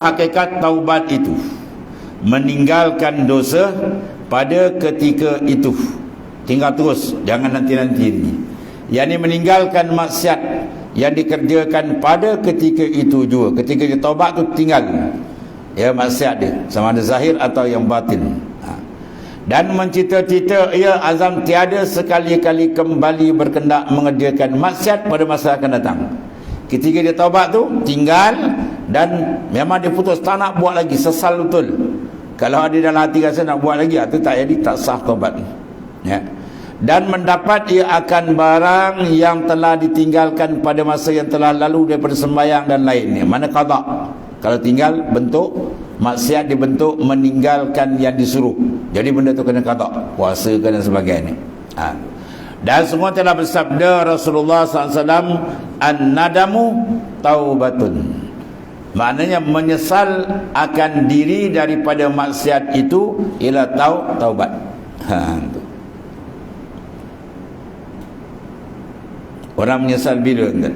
hakikat taubat itu meninggalkan dosa pada ketika itu. Tinggal terus jangan nanti-nanti ini meninggalkan maksiat yang dikerjakan pada ketika itu juga. Ketika dia taubat tu tinggal. Ya maksiat dia. Sama ada zahir atau yang batin. Ha. dan mencita-cita ia azam tiada sekali-kali kembali berkendak mengerjakan maksiat pada masa akan datang. Ketika dia taubat tu tinggal dan memang dia putus tak nak buat lagi sesal betul. Kalau ada dalam hati rasa nak buat lagi itu tak jadi tak sah taubat. Ya. Dan mendapat ia akan barang yang telah ditinggalkan pada masa yang telah lalu daripada sembahyang dan lainnya. Mana qada? Kalau tinggal bentuk. Maksiat dibentuk meninggalkan yang disuruh. Jadi benda tu kena qada. Puasa dan sebagainya. Ha. dan semua telah bersabda Rasulullah SAW an-nadamu taubatun Maknanya menyesal akan diri daripada maksiat itu ialah tahu taubat. Ha tu. Orang menyesal bila kan?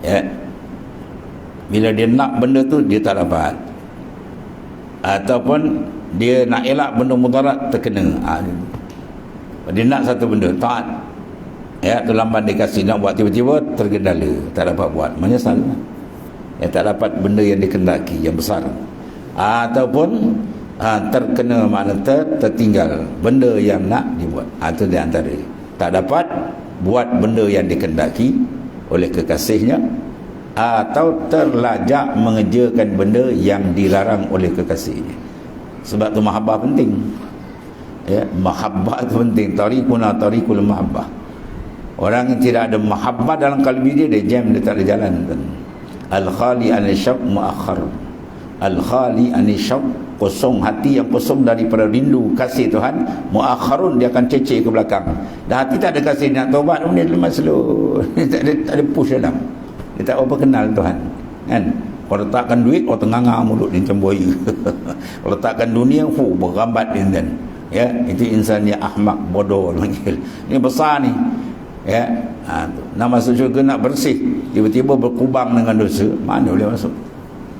Ya. Bila dia nak benda tu dia tak dapat. Ataupun dia nak elak benda mudarat terkena. Ha, dia nak satu benda taat. Ya, tu lambat dia kasih nak buat tiba-tiba tergendala, tak dapat buat. Menyesal. Kan? Yang tak dapat benda yang dikendaki yang besar. Ataupun ha, terkena makna ter, tertinggal. Benda yang nak dibuat. Itu ha, di antara. Tak dapat buat benda yang dikendaki oleh kekasihnya atau terlajak mengerjakan benda yang dilarang oleh kekasihnya. Sebab tu mahabbah penting. Ya mahabbah itu penting. Tarikuna tarikul mahabbah. Orang yang tidak ada mahabbah dalam kalbi dia dia jam dia tak ada jalan? Al-khali an-syab muakhar. Al-khali an-syab kosong hati yang kosong daripada rindu kasih Tuhan muakharun dia akan cecek ke belakang. Dan hati tak ada kasih nak taubat pun dia lemah slow tak ada, tak ada push dalam. Dia tak apa kenal Tuhan kan? Kalau letakkan duit oh tengah mulut dia macam buaya. Kalau letakkan dunia hu berambat dia kan? Ya itu insan yang ahmak bodoh panggil. Ni besar ni ya? Ha, nak masuk syurga nak bersih. Tiba-tiba berkubang dengan dosa mana boleh masuk